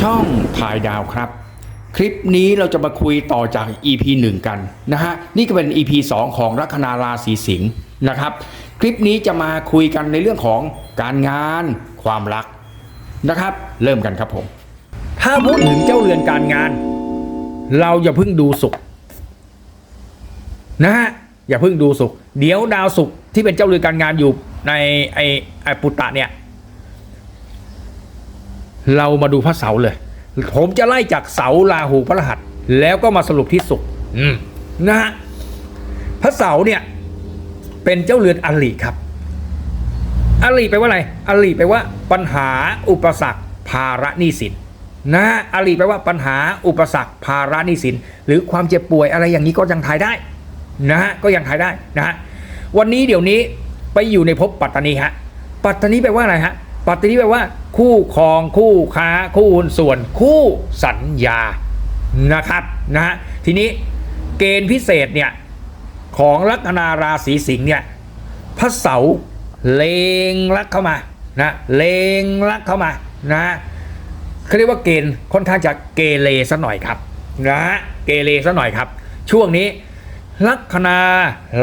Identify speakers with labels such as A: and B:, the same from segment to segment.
A: ช่องถ่ายดาวครับ คลิปนี้เราจะมาคุยต่อจาก EP 1 กันนะฮะนี่ก็เป็น EP 2 ของลัคนาราศีสิงห์นะครับ คลิปนี้จะมาคุยกันในเรื่องของการงานความรักนะครับ เริ่มกันครับผม ถ้าพูดถึงเจ้าเรือนการงาน เราอย่าเพิ่งดูสุขนะฮะอย่าเพิ่งดูสุข เดี๋ยวดาวสุขที่เป็นเจ้าเรือนการงานอยู่ในไอไอปุตตะเนี่ย เรามาดูพระเสาร์เลย ผมจะไล่จากเสาราหูพระรหัส แล้วก็มาสรุปที่สุขอืมนะฮะพระเสาร์เนี่ย เป็นเจ้าเรือนอลิครับ อลิแปลว่าอะไรอลิแปลว่าปัญหาอุปสรรคภาระหนี้สินนะฮะอลิแปลว่าปัญหาอุปสรรคภาระหนี้สินหรือความเจ็บป่วยอะไรอย่างนี้ก็ยังทายได้นะฮะก็ยังทายได้นะฮะวันนี้เดี๋ยวนี้ไปอยู่ในภพปัตตานีฮะปัตตานีแปลว่าอะไรฮะ ปัตตานีแปลว่า คู่ครองคู่ค้า คู่หุ้นส่วน คู่สัญญานะครับนะฮะทีนี้เกณฑ์พิเศษเนี่ยของลัคนาราศีสิงห์เนี่ยพระเสาร์เลงลักเข้ามานะเลงลักเข้ามานะเขาเรียกว่าเกณฑ์ค่อนข้างจะเกเรซะหน่อยครับนะเกเรซะหน่อยครับ ช่วงนี้ ลัคนา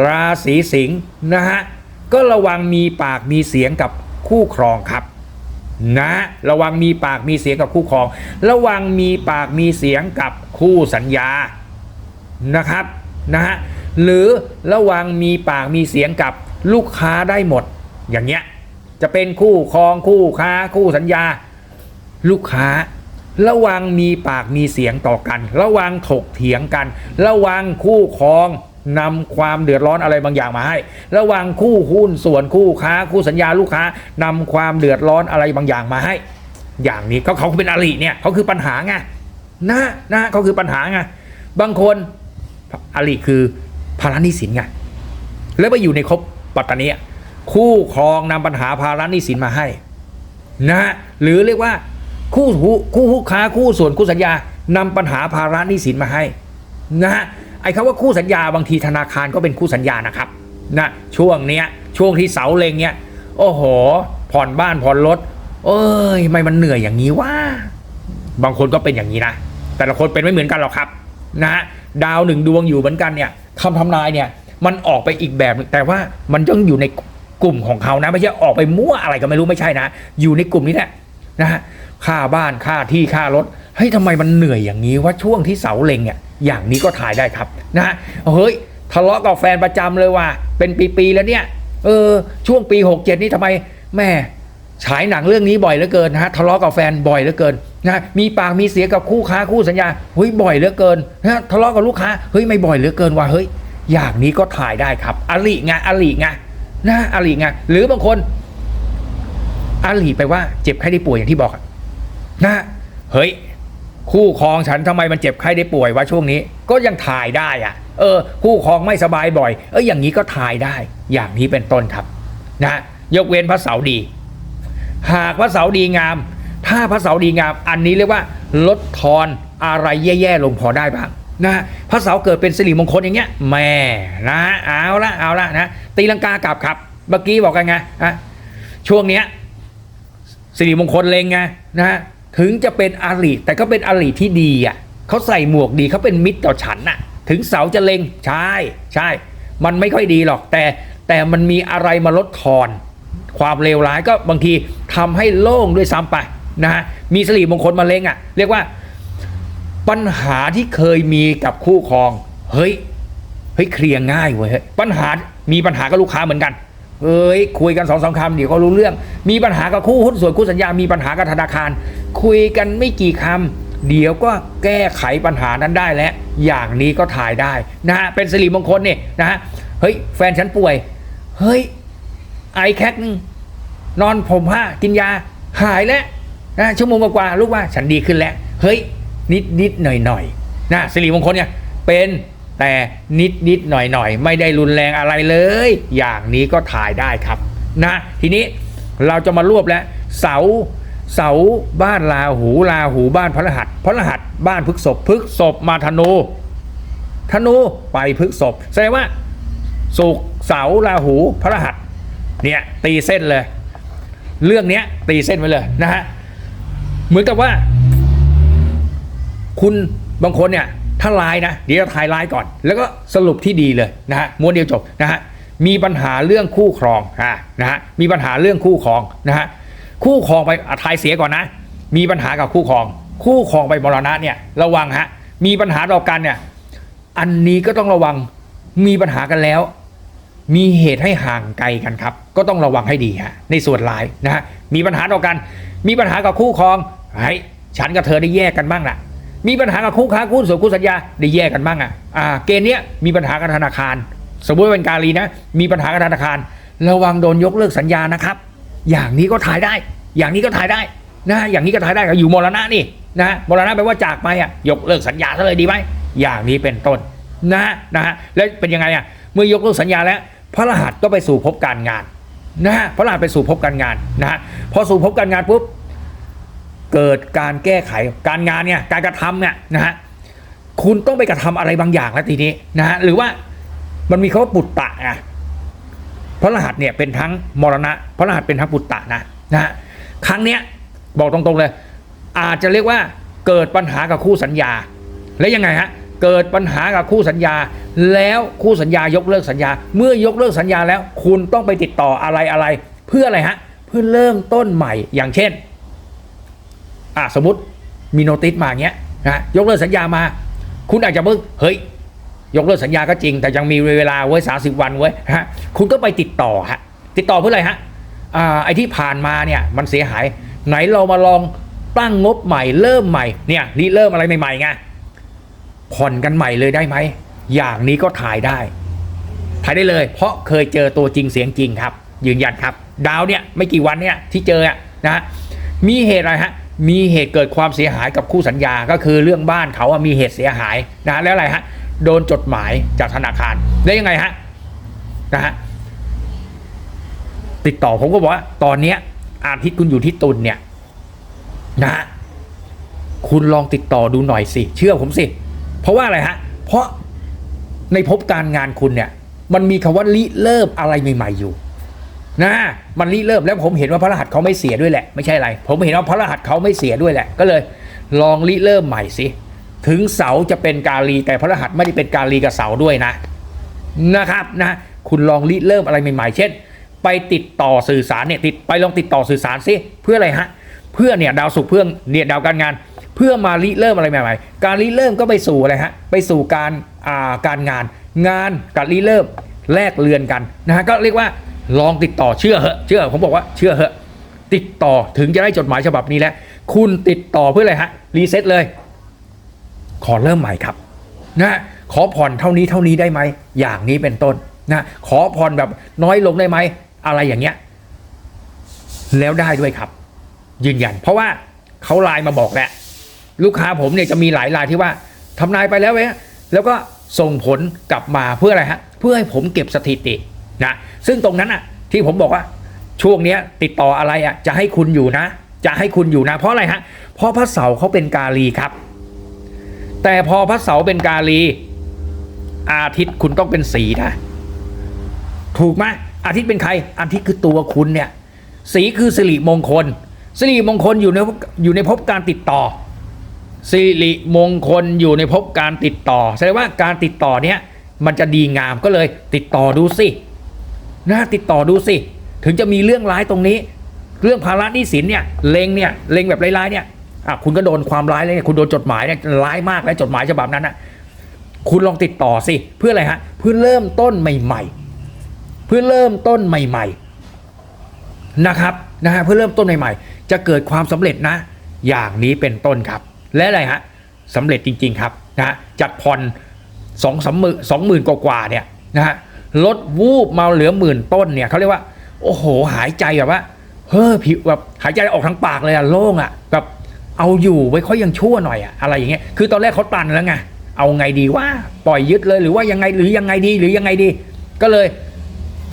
A: ราศีสิงห์นะฮะก็ระวังมีปากมีเสียงกับคู่ครองครับ นะระวังมีปากมีเสียงกับคู่ครอง ระวังมีปากมีเสียงกับคู่สัญญานะครับนะฮะหรือระวังมีปากมีเสียงกับลูกค้าได้หมด อย่างเงี้ยจะเป็นคู่ครองคู่ค้าคู่สัญญา ลูกค้า ระวังมีปากมีเสียงต่อกัน ระวังถกเถียงกัน ระวังคู่ครอง นำความเดือดร้อนอะไรบางอย่างมาให้ ระวังคู่หุ้นส่วนคู่ค้า คู่สัญญาลูกค้านำความเดือดร้อนอะไรบางอย่างมาให้ อย่างนี้ก็เขาเป็นอริเนี่ยเขาคือปัญหาไงนะนะเขาคือปัญหาไงบางคนอริคือภาระหนี้สินไงแล้วไปอยู่ในครบปัตตานีคู่ครองนำปัญหาภาระหนี้สินมาให้นะหรือเรียกว่าคู่คู่คู่ค้าคู่ส่วนคู่สัญญานำปัญหาภาระหนี้สินมาให้นะ ไอ้คำว่าคู่สัญญาบางทีธนาคารก็เป็นคู่สัญญานะครับนะช่วงเนี้ยช่วงที่เสาเลงเนี้ยโอ้โห ผ่อนบ้านผ่อนรถเอ้ยทำไม่มันเหนื่อยอย่างนี้ว่า บางคนก็เป็นอย่างนี้นะแต่ละคนเป็นไม่เหมือนกันหรอกครับนะฮะดาวหนึ่งดวงอยู่เหมือนกันเนี่ยคำทำนายเนี่ยมันออกไปอีกแบบแต่ว่ามันต้องอยู่ในกลุ่มของเขานะไม่ใช่ออกไปมั่วอะไรก็ไม่รู้ไม่ใช่นะ อยู่ในกลุ่มนี้แหละนะฮะค่าบ้านค่าที่ค่ารถ เฮ้ยทำไมมันเหนื่อยอย่างนี้ว่าช่วงที่เสาเล็งเนี่ยอย่างนี้ก็ถ่ายได้ครับนะฮะเฮ้ยทะเลาะกับแฟนประจำเลยว่าเป็นปีๆแล้วเนี่ยเออช่วงปี67นี่ทำไมแม่ฉายหนังเรื่องนี้บ่อยเหลือเกินนะฮะทะเลาะกับแฟนบ่อยเหลือเกินนะมีปากมีเสียกับคู่ค้าคู่สัญญาเฮ้ยบ่อยเหลือเกินนะทะเลาะกับลูกค้าเฮ้ยไม่บ่อยเหลือเกินว่าเฮ้ยอย่างนี้ก็ถ่ายได้ครับอลิไงอลิไงนะอลิไงหรือบางคนอลิไปว่าเจ็บไข้ได้ป่วยอย่างที่บอกนะเฮ้ย คู่ครองฉันทำไมมันเจ็บไข้ได้ป่วยวะช่วงนี้ ก็ยังถ่ายได้อะเออ คู่ครองไม่สบายบ่อย เอออย่างนี้ก็ถ่ายได้ อย่างนี้เป็นต้นครับนะยกเว้นพระเสาร์ดี หากพระเสาร์ดีงาม ถ้าพระเสาร์ดีงาม อันนี้เรียกว่า ลดทอนอะไรแย่ๆลงพอได้บ้างนะพระเสาร์เกิดเป็นสิริมงคลอย่างเงี้ยแม่นะเอาละเอาละนะตีลังกากลับครับเมื่อกี้บอกกันไงอะช่วงเนี้ยสิริมงคลเลงไงนะฮะ ถึงจะเป็นอาลีแต่ก็เป็นอาลีที่ดีอะเขาใส่หมวกดีเขาเป็นมิตรต่อฉันน่ะ ถึงเสาจะเลงใช่ใช่ มันไม่ค่อยดีหรอก แต่แต่มันมีอะไรมาลดทอน ความเลวร้ายก็บางทีทำให้โล่งด้วยซ้ำไปนะฮะมีสิริมงคลมาเล็งอะ เรียกว่า ปัญหาที่เคยมีกับคู่ครอง เฮ้ยเฮ้ยเคลียร์ง่ายเว้ยปัญหามีปัญหากับลูกค้าเหมือนกัน เอ้ยคุยกันสองสามคำเดี๋ยวก็รู้เรื่อง มีปัญหากับคู่หุ้นส่วนคู่สัญญา มีปัญหากับธนาคาร คุยกันไม่กี่คำเดี๋ยวก็แก้ไขปัญหานั้นได้แล้วอย่างนี้ก็ถ่ายได้นะฮะเป็นสิริมงคลเนี่ยนะฮะเฮ้ยแฟนฉันป่วย เฮ้ยไอแคกนึงนอนผมผ้ากินยาหายแล้วนะชั่วโมงกว่าลูกว่าฉันดีขึ้นแล้ว เฮ้ยนิดนิดหน่อยหน่อยนะสิริมงคลเนี่ยเป็น แต่นิดนิดหน่อยหน่อยไม่ได้รุนแรงอะไรเลย อย่างนี้ก็ถ่ายได้ครับนะทีนี้เราจะมารวบแล้วเสาเสาบ้านลาหูลาหูบ้านพระรหัสพระรหัสบ้านพฤกษพพฤกษพมาธนูธนูไปพฤกษพแสดงว่าสุกเสาร์ราหูพระรหัสเนี่ยตีเส้นเลย เรื่องเนี้ยตีเส้นไว้เลยนะฮะเหมือนกับว่า คุณบางคนเนี่ย ถ้าลน์นะ เดี๋ยวถ่ายลน์ก่อน แล้วก็สรุปที่ดีเลยนะฮะม้วนเดียวจบนะฮะมีปัญหาเรื่องคู่ครองอ่านะฮะมีปัญหาเรื่องคู่ครองนะฮะคู่ครองไปอะทายเสียก่อนนะ มีปัญหากับคู่ครอง คู่ครองไปมรณะเนี่ยระวังฮะมีปัญหาต่อกันเนี่ยอันนี้ก็ต้องระวังมีปัญหากันแล้ว มีเหตุให้ห่างไกลกันครับ ก็ต้องระวังให้ดีฮะในส่วนร้ายนะฮะมีปัญหาต่อกัน มีปัญหากับคู่ครองไอ้ฉันกับเธอได้แยกกันบ้างล่ะ มีปัญหากับคู่ค้าคู่ส่วนคู่สัญญาได้แยกกันบ้างอะอ่าเกณฑ์เนี้ยมีปัญหากับธนาคาร สมมติเป็นการีนะ มีปัญหากับธนาคาร ระวังโดนยกเลิกสัญญานะครับ อย่างนี้ก็ถ่ายได้ อย่างนี้ก็ถ่ายได้นะอย่างนี้ก็ถ่ายได้ก็อยู่มรณะนี่นะมรณะแปลว่าจากไปอะยกเลิกสัญญาซะเลยดีไหมอย่างนี้เป็นต้นนะนะฮะแล้วเป็นยังไงอะเมื่อยกเลิกสัญญาแล้ว พระรหัสก็ไปสู่ภพการงานนะฮะพระรหัสไปสู่ภพการงานนะฮะพอสู่ภพการงานปุ๊บ เกิดการแก้ไขการงานเนี่ยการกระทำเนี่ยนะฮะคุณต้องไปกระทำอะไรบางอย่างแล้วทีนี้นะฮะหรือว่ามันมีคำว่าปุตตะอะพระรหัสเนี่ยเป็นทั้งมรณะ พระรหัสเป็นทั้งปุตตะนะนะฮะครั้งเนี้ยบอกตรงๆเลย อาจจะเรียกว่าเกิดปัญหากับคู่สัญญา แล้วยังไงฮะเกิดปัญหากับคู่สัญญา แล้วคู่สัญญายกเลิกสัญญา เมื่อยกเลิกสัญญาแล้ว คุณต้องไปติดต่ออะไรอะไร เพื่ออะไรฮะเพื่อเริ่มต้นใหม่อย่างเช่น อะสมมติมีโนติสมาเงี้ยนะยกเลิกสัญญามา คุณอาจจะเพิ่งเฮ้ย ยกเลิกสัญญาก็จริง แต่ยังมีเวลาไว้สาสิบวันไว้ยฮะคุณก็ไปติดต่อฮะติดต่อเพื่ออะไรฮะอ่าไอที่ผ่านมาเนี่ยมันเสียหาย ไหนเรามาลองตั้งงบใหม่เริ่มใหม่เนี่ยนี่เริ่มอะไรใหม่ๆไงผ่อนกันใหม่เลยได้ไหมอย่างนี้ก็ถ่ายได้ ถ่ายได้เลย เพราะเคยเจอตัวจริงเสียงจริงครับ ยืนยันครับ ดาวเนี่ยไม่กี่วันเนี่ยที่เจออะนะมีเหตุอะไรฮะ มีเหตุเกิดความเสียหายกับคู่สัญญาก็คือเรื่องบ้านเขาอะมีเหตุเสียหายนะแล้วอะไรฮะโดนจดหมายจากธนาคารได้ยังไงฮะนะฮะติดต่อผมก็บอกว่าตอนเนี้ยอาทิตย์คุณอยู่ที่ตุลเนี่ยนะฮะคุณลองติดต่อดูหน่อยสิ เชื่อผมสิ เพราะว่าอะไรฮะ เพราะในภพการงานคุณเนี่ย มันมีคำว่าริเริ่มอะไรใหม่ ๆอยู่ นะมันริเริ่มแล้วผมเห็นว่าพระรหัสเขาไม่เสียด้วยแหละไม่ใช่อะไร ผมเห็นว่าพระรหัสเขาไม่เสียด้วยแหละ ก็เลยลองริเริ่มใหม่สิถึงเสาจะเป็นกาลี แต่พระรหัสไม่ได้เป็นกาลีกับเสาด้วยนะนะครับนะคุณลองริเริ่มอะไรใหม่ๆ เช่น ไปติดต่อสื่อสารเนี่ยติดไปลองติดต่อสื่อสารสิเพื่ออะไรฮะเพื่อเนี่ยดาวศุกร์เพื่อเนี่ยดาวการงาน เพื่อมาริเริ่มอะไรใหม่ๆ การริเริ่มก็ไปสู่อะไรฮะไปสู่การอ่าการงาน งานกับริเริ่มแลกเลือนกันนะฮะก็เรียกว่า ลองติดต่อเชื่อเหอะเชื่อผมบอกว่าเชื่อเหอะติดต่อถึงจะได้จดหมายฉบับนี้แล้วคุณติดต่อเพื่ออะไรฮะรีเซ็ตเลย ขอเริ่มใหม่ครับนะขอผ่อนเท่านี้เท่านี้ได้ไหมอย่างนี้เป็นต้นนะขอผ่อนแบบน้อยลงได้ไหมอะไรอย่างเงี้ยแล้วได้ด้วยครับ ยืนยัน เพราะว่าเขาไลน์มาบอกแหละลูกค้าผมเนี่ยจะมีหลายรายที่ว่าทำนายไปแล้วเว้ยแล้วก็ส่งผลกลับมาเพื่ออะไรฮะ เพื่อให้ผมเก็บสถิติ นะซึ่งตรงนั้นอะที่ผมบอกว่าช่วงเนี้ยติดต่ออะไรอะจะให้คุณอยู่นะ จะให้คุณอยู่นะ เพราะอะไรฮะเพราะพระเสาร์เขาเป็นกาลีครับ แต่พอพระเสาร์เป็นกาลี อาทิตย์คุณต้องเป็นสีนะ ถูกไหมอาทิตย์เป็นใคร อาทิตย์คือตัวคุณเนี่ย สีคือสิริมงคลสิริมงคลอยู่ในอยู่ในภพการติดต่อสิริมงคลอยู่ในภพการติดต่อแสดงว่าการติดต่อเนี้ยมันจะดีงามก็เลยติดต่อดูสิ นะติดต่อดูสิ ถึงจะมีเรื่องร้ายตรงนี้ เรื่องภาระหนี้สินเนี่ยเลงเนี่ยเลงแบบร้ายๆเนี่ยอะคุณก็โดนความร้ายเลยเนี่ยคุณโดนจดหมายเนี่ยร้ายมากแล้วจดหมายฉบับนั้นนะคุณลองติดต่อสิเพื่ออะไรฮะเพื่อเริ่มต้นใหม่ ๆ เพื่อเริ่มต้นใหม่ ๆนะครับนะฮะเพื่อเริ่มต้นใหม่ ๆ จะเกิดความสำเร็จนะ อย่างนี้เป็นต้นครับ และอะไรฮะสำเร็จจริง ๆ ครับนะฮะจัดผ่อนสองสามหมื่นสองหมื่นกว่าเนี่ยนะฮะ ลดวูบมาเหลือหมื่นต้นเนี่ยเขาเรียกว่า โอ้โห หายใจแบบว่า เฮ้อผิวแบบหายใจออกทางปากเลยอะโล่งอะแบบเอาอยู่ไว้เขายังชั่วหน่อยอะอะไรอย่างเงี้ยคือตอนแรกเขาตันแล้วไงเอาไงดีว่าปล่อยยึดเลยหรือว่ายังไงหรือยังไงดีหรือยังไงดี ก็เลย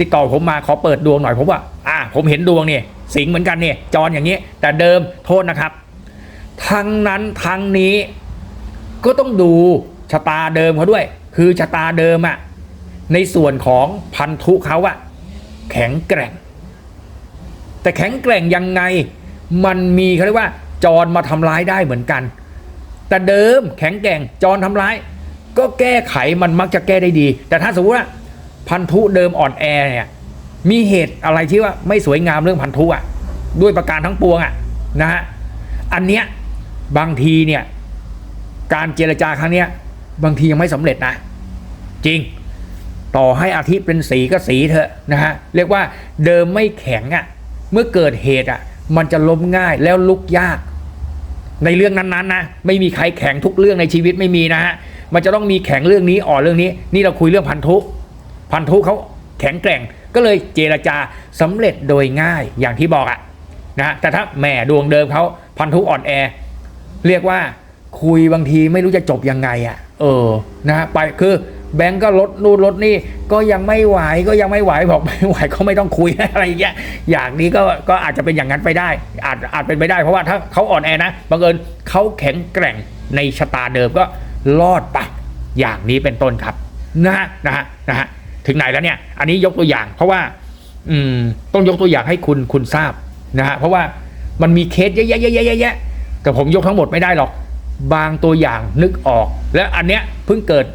A: ติดต่อผมมาขอเปิดดวงหน่อยผมว่า อ่า ผมเห็นดวงเนี่ยสิงเหมือนกันเนี่ยจรอย่างนี้ แต่เดิมโทษนะครับ ทั้งนั้นทั้งนี้ก็ต้องดูชะตาเดิมเขาด้วย คือชะตาเดิมอะ ในส่วนของพันธุเขาอะแข็งแกร่ง แต่แข็งแกร่งยังไง มันมีเขาเรียกว่า จรมาทำร้ายได้เหมือนกัน แต่เดิมแข็งแกร่งจรทำร้าย ก็แก้ไขมันมักจะแก้ได้ดี แต่ถ้าสมมติว่าพันธุเดิมอ่อนแอเนี่ยมีเหตุอะไรที่ว่าไม่สวยงามเรื่องพันธุอะด้วยประการทั้งปวงอะนะฮะอันเนี้ยบางทีเนี่ยการเจรจาครั้งเนี้ยบางทียังไม่สำเร็จนะ จริง ต่อให้อาทิตย์เป็นสีก็สีเถอะนะฮะเรียกว่าเดิมไม่แข็งอะ่ะเมื่อเกิดเหตุอะ่ะมันจะล้มง่ายแล้วลุกยาก ในเรื่องนั้นๆนะไม่มีใครแข็งทุกเรื่องในชีวิตไม่มีนะฮะมันจะต้องมีแข็งเรื่องนี้อ่อนเรื่องนี้ นี่เราคุยเรื่องพันธุ พันธุเขาแข็งแกร่งก็เลยเจรจาสำเร็จโดยง่ายอย่างที่บอกอะนะฮะแต่ถ้าแหม่ดวงเดิมเขาพันธุอ่อนแอ เรียกว่าคุยบางทีไม่รู้จะจบยังไงอะ่ะเออนะฮะไปคือ แบงก์ก็ลดนู่นลดนี่ก็ยังไม่ไหวก็ยังไม่ไหวบอกไม่ไหวก็ไม่ต้องคุยอะไรอย่างเงี้ยอย่างนี้ก็ก็อาจจะเป็นอย่างนั้นไปได้ อาจอาจเป็นไปได้เพราะว่าถ้าเขาอ่อนแอนะบังเอิญเขาแข็งแกร่งในชะตาเดิมก็รอดไปอย่างนี้เป็นต้นครับนะฮะนะฮะนะฮะถึงไหนแล้วเนี่ยอันนี้ยกตัวอย่าง เพราะว่า อืมต้องยกตัวอย่างให้คุณคุณทราบนะฮะเพราะว่ามันมีเคสเยอะๆๆๆๆแต่ผมยกทั้งหมดไม่ได้หรอก บางตัวอย่างนึกออก แล้วอันเนี้ยเพิ่งเกิด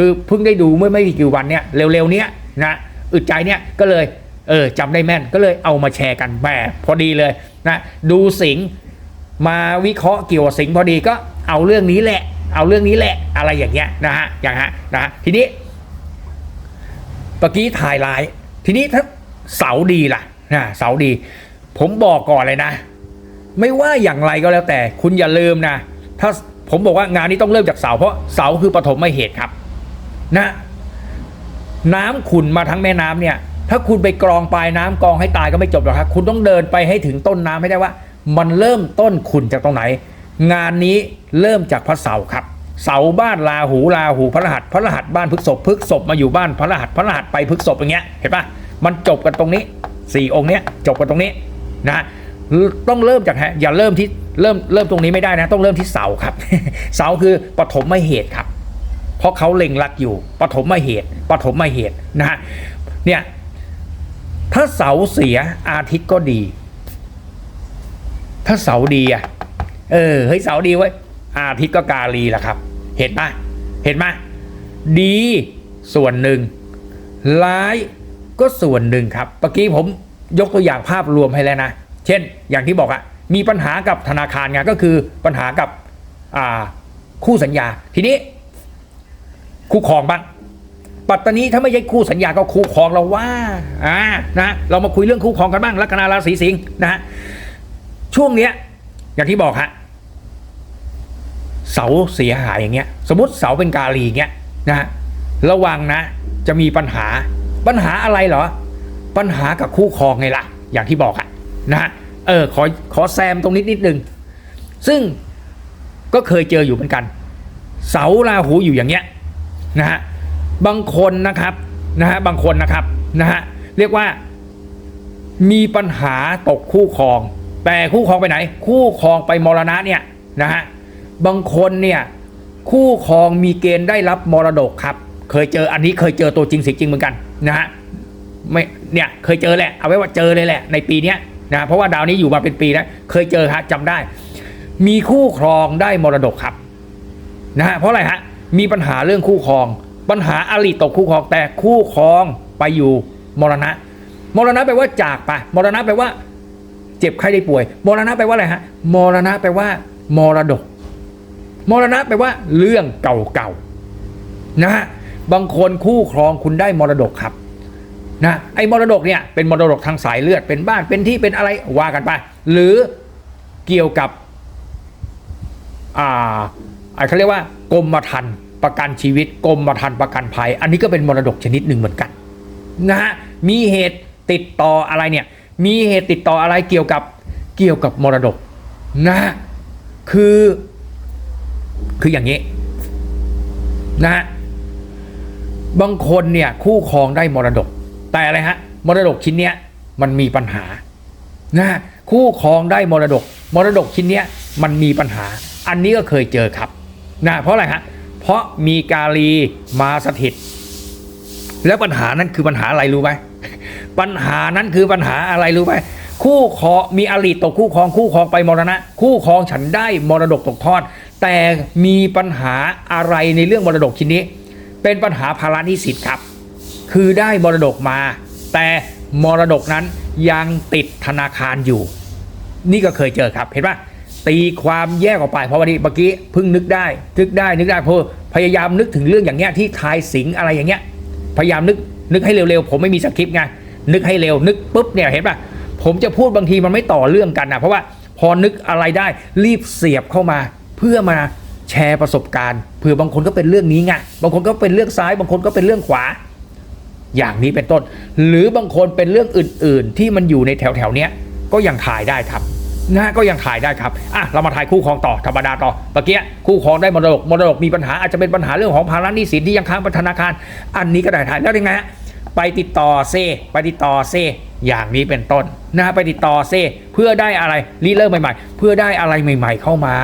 A: คือเพิ่งได้ดูเมื่อไม่กี่วันเนี้ยเร็วๆเนี้ยนะอึดใจเนี้ยก็เลยเออจำได้แม่นก็เลยเอามาแชร์กันแหมพอดีเลยนะดูสิงมาวิเคราะห์เกี่ยวกับสิงพอดีก็เอาเรื่องนี้แหละ เอาเรื่องนี้แหละอะไรอย่างเงี้ยนะฮะอย่างฮะนะฮะทีนี้เมื่อกี้ถ่ายไลน์ทีนี้ถ้าเสาดีล่ะนะเสาดี ผมบอกก่อนเลยนะ ไม่ว่าอย่างไรก็แล้วแต่ คุณอย่าลืมนะ ถ้าผมบอกว่างานนี้ต้องเริ่มจากเสาเพราะเสาคือปฐมเหตุครับ นะ น้ำขุนมาทั้งแม่น้ำเนี่ย ถ้าคุณไปกรองปลายน้ำกรองให้ตายก็ไม่จบหรอกครับ คุณต้องเดินไปให้ถึงต้นน้ำให้ได้ว่า มันเริ่มต้นขุนจากตรงไหน งานนี้เริ่มจากพระเสาครับ เสาบ้านลาหูลาหูพระรหัสพระรหัสบ้านพฤกษภพฤกษภมาอยู่บ้านพระรหัสพระรหัสไปพฤกษภอย่างเงี้ยเห็นปะมันจบกันตรงนี้สี่องค์เนี้ยจบกันตรงนี้นะต้องเริ่มจากฮะอย่าเริ่มที่เริ่มเริ่มตรงนี้ไม่ได้นะ ต้องเริ่มที่เสาครับ เสาคือปฐมไม่เหตุครับ เพราะเขาเล็งรักอยู่ปฐมมเหตุปฐมมเหตุนะฮะเนี่ยถ้าเสาเสียอาทิตย์ก็ดี ถ้าเสาดีอะเออเฮ้ยเสาดีไว้อาทิตย์ก็กาลีล่ะครับ เห็นปะเห็นปะดีส่วนหนึ่งร้ายก็ส่วนหนึ่งครับเมื่อกี้ผมยกตัวอย่างภาพรวมให้แล้วนะ เช่น อย่างที่บอกอะมีปัญหากับธนาคารไงก็คือปัญหากับคู่สัญญาทีนี้ คู่ครองบ้างปัตตานีถ้าไม่ใช่คู่สัญญาก็คู่ครองเราว่าอ่านะเรามาคุยเรื่องคู่ครองกันบ้างลัคนาราศีสิงห์นะฮะช่วงเนี้ย อย่างที่บอกฮะเสาเสียหายอย่างเงี้ย สมมติเสาเป็นกาลีเงี้ยนะฮะระวังนะ จะมีปัญหาปัญหาอะไรเหรอ ปัญหากับคู่ครองไงล่ะ อย่างที่บอกอะนะฮะเออขอขอแซมตรงนิดนิดนึงซึ่งก็เคยเจออยู่เหมือนกัน เสาราหูอยู่อย่างเงี้ย นะฮะบางคนนะครับนะฮะบางคนนะครับนะฮะเรียกว่ามีปัญหาตกคู่ครอง แต่คู่ครองไปไหน คู่ครองไปมรณะเนี่ยนะฮะบางคนเนี่ยคู่ครองมีเกณฑ์ได้รับมรดกครับ เคยเจออันนี้เคยเจอตัวจริงสิจริงเหมือนกันนะฮะไม่เนี่ยเคยเจอแหละเอาไว้ว่าเจอเลยแหละในปีเนี้ยนะเพราะว่าดาวนี้อยู่มาเป็นปีแล้วเคยเจอฮะจำได้ มีคู่ครองได้มรดกครับนะฮะเพราะอะไรฮะ มีปัญหาเรื่องคู่ครอง ปัญหาอริตกคู่ครองแต่คู่ครองไปอยู่มรณะ มรณะแปลว่าจากไป มรณะแปลว่า เจ็บไข้ได้ป่วย มรณะแปลว่าอะไรฮะ มรณะแปลว่า มรดก มรณะแปลว่า เรื่องเก่าๆนะฮะ บางคนคู่ครองคุณได้มรดกครับนะไอ้มรดกเนี่ยเป็นมรดกทางสายเลือดเป็นบ้านเป็นที่เป็นอะไรว่ากันไป หรือเกี่ยวกับอ่าอ่า เขาเรียกว่ากรมธรรม์ประกันชีวิตกรมธรรม์ประกันภัย อันนี้ก็เป็นมรดกชนิดหนึ่งเหมือนกันนะฮะมีเหตุติดต่ออะไรเนี่ยมีเหตุติดต่ออะไรเกี่ยวกับเกี่ยวกับมรดกนะฮะคือคืออย่างนี้นะฮะบางคนเนี่ยคู่ครองได้มรดก แต่อะไรฮะมรดกชิ้นเนี้ยมันมีปัญหานะฮะคู่ครองได้มรดก มรดกชิ้นเนี้ยมันมีปัญหา อันนี้ก็เคยเจอครับ นะเพราะอะไรฮะเพราะมีกาลีมาสถิต แล้วปัญหานั้นคือปัญหาอะไรรู้ไหมปัญหานั้นคือปัญหาอะไรรู้ไหมคู่ครองมีอริตกคู่ครองคู่ครองไปมรณะ คู่ครองฉันได้มรดกตกทอด แต่มีปัญหาอะไรในเรื่องมรดกชิ้นนี้ เป็นปัญหาภาระนี้สินครับ คือได้มรดกมา แต่มรดกนั้นยังติดธนาคารอยู่ นี่ก็เคยเจอครับเห็นปะ ตีความแยกออกไปเพราะวันนี้เมื่อกี้เพิ่งนึกได้นึกได้นึกได้เพราะพยายามนึกถึงเรื่องอย่างเงี้ยที่ทายสิงอะไรอย่างเงี้ยพยายามนึกนึกให้เร็วๆผมไม่มีสคริปต์ไงนึกให้เร็วนึกปุ๊บเนี่ยเห็นปะผมจะพูดบางทีมันไม่ต่อเรื่องกันนะเพราะว่าพอนึกอะไรได้รีบเสียบเข้ามาเพื่อมาแชร์ประสบการณ์เผื่อบางคนก็เป็นเรื่องนี้ไงบางคนก็เป็นเรื่องซ้าย บางคนก็เป็นเรื่องขวา อย่างนี้เป็นต้น หรือบางคนเป็นเรื่องอื่น ๆ ที่มันอยู่ในแถวๆเนี้ยก็ยังถ่ายได้ครับ นะก็ยังถ่ายได้ครับอะเรามาถ่ายคู่ครองต่อธรรมดาต่อเมื่อกี้คู่ครองได้มรดกมรดกมีปัญหาอาจจะเป็นปัญหาเรื่องของภาระหนี้สินที่ยังค้างธนาคาร อันนี้ก็ได้ถ่ายแล้วยังไงฮะไปติดต่อเซไปติดต่อเซอย่างนี้เป็นต้นนะไปติดต่อเซเพื่อได้อะไรรีเริ่มใหม่ๆ เพื่อได้อะไรใหม่ ๆ เข้ามา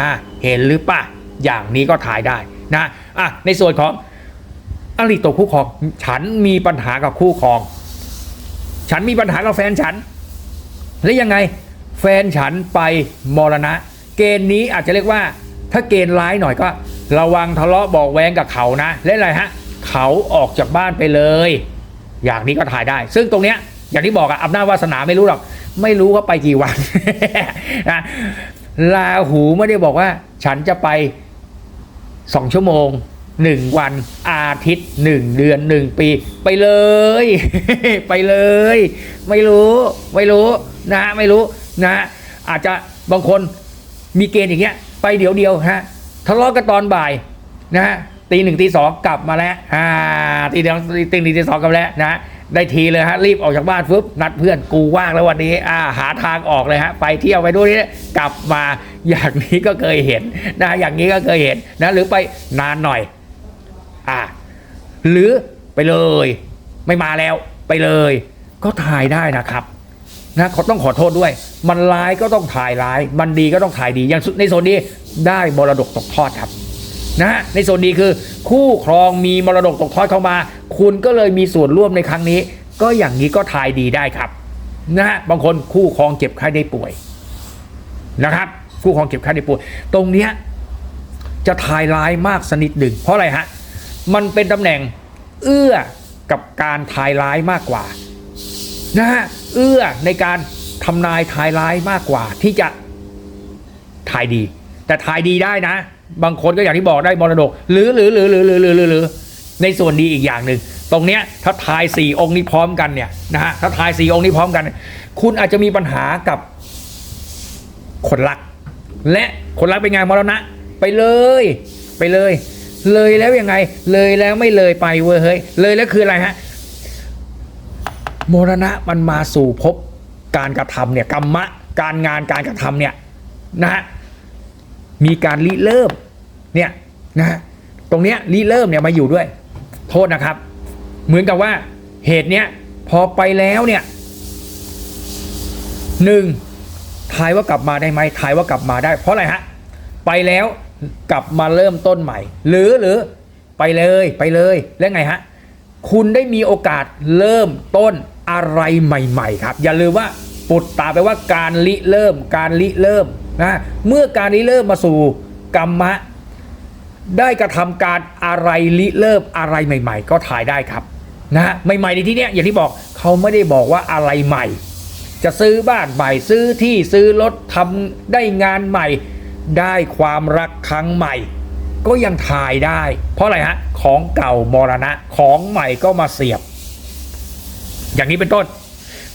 A: เห็นหรือปะอย่างนี้ก็ถ่ายได้นะอะในส่วนของอริตกคู่ครองฉันมีปัญหากับคู่ครอง ฉันมีปัญหากับแฟนฉันแล้วยังไง แฟนฉันไปมรณะ เกณฑ์นี้อาจจะเรียกว่า ถ้าเกณฑ์ร้ายหน่อยก็ ระวังทะเลาะบอกแวงกับเขานะ และอะไรฮะ เขาออกจากบ้านไปเลย อย่างนี้ก็ถ่ายได้ ซึ่งตรงเนี้ยอย่างที่บอกอะอำนาจวาสนาไม่รู้หรอก ไม่รู้ว่าไปกี่วันนะลาหูไม่ได้บอกว่า ฉันจะไปสองชั่วโมงหนึ่งวันอาทิตย์หนึ่งเดือนหนึ่งปี ไปเลย ไปเลย ไม่รู้ ไม่รู้นะไม่รู้ นะ อาจจะบางคนมีเกณฑ์อย่างเงี้ยไปเดี๋ยวเดียวฮะทะเลาะกันตอนบ่ายนะฮะตีหนึ่งตีสองกลับมาแล้วอ่าตีเดียวตีหนึ่งตีสองกลับมาแล้วนะได้ทีเลยฮะรีบออกจากบ้านปุ๊บนัดเพื่อนกูว่างแล้ววันนี้อ่าหาทางออกเลยฮะไปเที่ยวไปด้วยนี่กลับมาอย่างนี้ก็เคยเห็นนะอย่างนี้ก็เคยเห็นนะหรือไปนานหน่อยอ่าหรือไปเลย ไม่มาแล้วไปเลย ก็ถ่ายได้นะครับ นะขาต้องขอโทษด้วย มันร้ายก็ต้องถ่ายร้าย มันดีก็ต้องถ่ายดี อย่างในโซนนี้ได้มรดกตกทอดครับนะฮะในส่วนนี้คือ คู่ครองมีมรดกตกทอดเข้ามา คุณก็เลยมีส่วนร่วมในครั้งนี้ ก็อย่างนี้ก็ทายดีได้ครับนะฮะบางคนคู่ครองเจ็บไข้ได้ป่วยนะครับ คู่ครองเจ็บไข้ได้ป่วย ตรงเนี้ยจะทายร้ายมากสนิดหนึ่งเพราะอะไรฮะมันเป็นตำแหน่งเอื้อกับการทายร้ายมากกว่านะฮะ เอื้อในการทำนายทายร้ายมากกว่า ที่จะทายดี แต่ทายดีได้นะ บางคนก็อย่างที่บอกได้มรดก หรือหรือหรือหรือหรือหรือหรือหรือในส่วนดีอีกอย่างหนึ่งตรงเนี้ยถ้าทายสี่องค์นี้พร้อมกันเนี่ยนะฮะถ้าทายสี่องค์นี้พร้อมกัน คุณอาจจะมีปัญหากับคนรัก และคนรักเป็นไงมรณะ ไปเลย ไปเลย เลยแล้วยังไง เลยแล้วไม่เลยไปเว้ยเฮ้ยเลยแล้วคืออะไรฮะ มรณะมันมาสู่ภพการกระทำเนี่ยกรรมะการงานการกระทำเนี่ยนะฮะมีการริเริ่มเนี่ยนะฮะตรงเนี้ยริเริ่มเนี่ยมาอยู่ด้วย โทษนะครับ เหมือนกับว่าเหตุเนี้ยพอไปแล้วเนี่ยหนึ่งทายว่ากลับมาได้ไหมทายว่ากลับมาได้ เพราะอะไรฮะไปแล้วกลับมาเริ่มต้นใหม่ หรือหรือไปเลยไปเลยแล้วไงฮะคุณได้มีโอกาสเริ่มต้น อะไรใหม่ๆครับ อย่าลืมว่าปุตตาแปลว่าการริเริ่ม การริเริ่มนะเมื่อการริเริ่มมาสู่กรรมะ ได้กระทำการอะไรริเริ่มอะไรใหม่ ๆ ก็ถ่ายได้ครับนะใหม่ๆในที่นี้อย่างที่บอกเขาไม่ได้บอกว่าอะไรใหม่ จะซื้อบ้านใหม่ซื้อที่ซื้อรถทำได้งานใหม่ ได้ความรักครั้งใหม่ ก็ยังถ่ายได้ เพราะอะไรฮะของเก่ามรณะของใหม่ก็มาเสียบ อย่างนี้เป็นต้น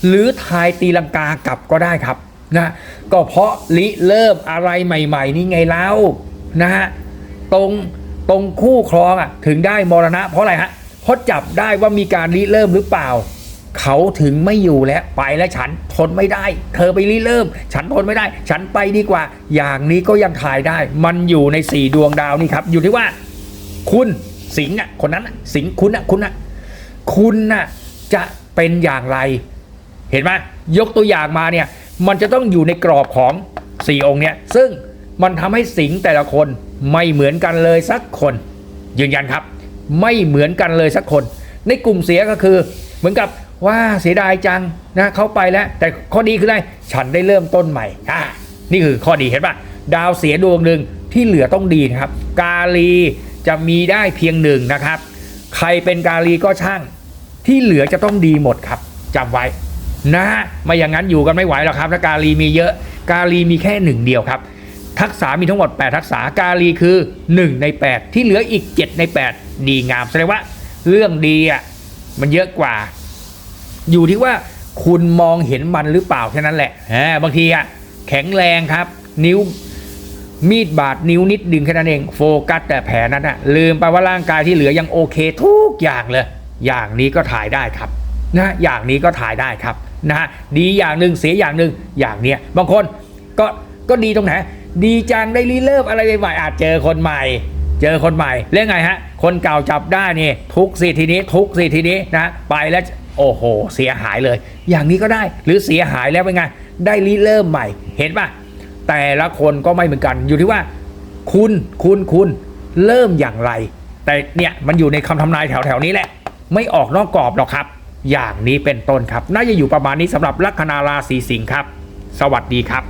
A: หรือทายตีลังกากลับก็ได้ครับนะก็เพราะลิเริ่มอะไรใหม่ ๆ นี่ไงเล่านะฮะตรงตรงคู่ครองอะถึงได้มรณะ เพราะอะไรฮะเพราะจับได้ว่ามีการริเริ่มหรือเปล่า เขาถึงไม่อยู่แล้วไปแล้วฉันทนไม่ได้ เธอไปริเริ่ม ฉันทนไม่ได้ ฉันไปดีกว่า อย่างนี้ก็ยังถ่ายได้ มันอยู่ในสี่ดวงดาวนี่ครับ อยู่ที่ว่า คุณสิงห์อะคนนั้นสิงห์คุณอะคุณอะคุณน่ะจะ เป็นอย่างไร เห็นไหมยกตัวอย่างมาเนี่ยมันจะต้องอยู่ในกรอบของสี่องค์เนี่ยซึ่งมันทำให้สิงแต่ละคนไม่เหมือนกันเลยสักคน ยืนยันครับ ไม่เหมือนกันเลยสักคน ในกลุ่มเสียก็คือ เหมือนกับว่าเสียดายจังนะเขาไปแล้ว แต่ข้อดีคืออะไรฉันได้เริ่มต้นใหม่อ่านี่คือข้อดีเห็นปะดาวเสียดวงหนึ่งที่เหลือต้องดีนะครับ กาลีจะมีได้เพียงหนึ่งนะครับ ใครเป็นกาลีก็ช่าง ที่เหลือจะต้องดีหมดครับจำไว้นะฮะไม่อย่างนั้นอยู่กันไม่ไหวหรอกครับถ้ากาลีมีเยอะ กาลีมีแค่หนึ่งเดียวครับทักษะมีทั้งหมด 8 ทักษะกาลีคือ 1 ใน 8 ที่เหลืออีก 7 ใน 8 ดีงามแสดงว่าเรื่องดีอะมันเยอะกว่า อยู่ที่ว่าคุณมองเห็นมันหรือเปล่าแค่นั้นแหละอ่าบางทีอะแข็งแรงครับ นิ้วมีดบาดนิ้วนิดดึงแค่นั้นเอง โฟกัสแต่แผลนั้นอะลืมไปว่าร่างกายที่เหลือยังโอเคทุกอย่างเลย อย่างนี้ก็ถ่ายได้ครับนะอย่างนี้ก็ถ่ายได้ครับนะฮะดีอย่างหนึ่งเสียอย่างหนึ่งอย่างเนี้ยบางคนก็ก็ดีตรงไหนดีจังได้รีเริ่มอะไรใหม่ๆอาจเจอคนใหม่ เจอคนใหม่เรื่องไงฮะคนเก่าจับได้นี่ทุกสิทีนี้ทุกสิทีนี้นะไปแล้วโอ้โห เสียหายเลย อย่างนี้ก็ได้หรือเสียหายแล้วเป็นไงได้ริเริ่มใหม่เห็นปะแต่ละคนก็ไม่เหมือนกันอยู่ที่ว่า คุณคุณคุณเริ่มอย่างไร แต่เนี่ยมันอยู่ในคำทำนายแถวๆนี้แหละ ไม่ออกนอกกรอบหรอกครับ อย่างนี้เป็นต้นครับ น่าจะอยู่ประมาณนี้สำหรับลัคนาราศีสิงห์ครับ สวัสดีครับ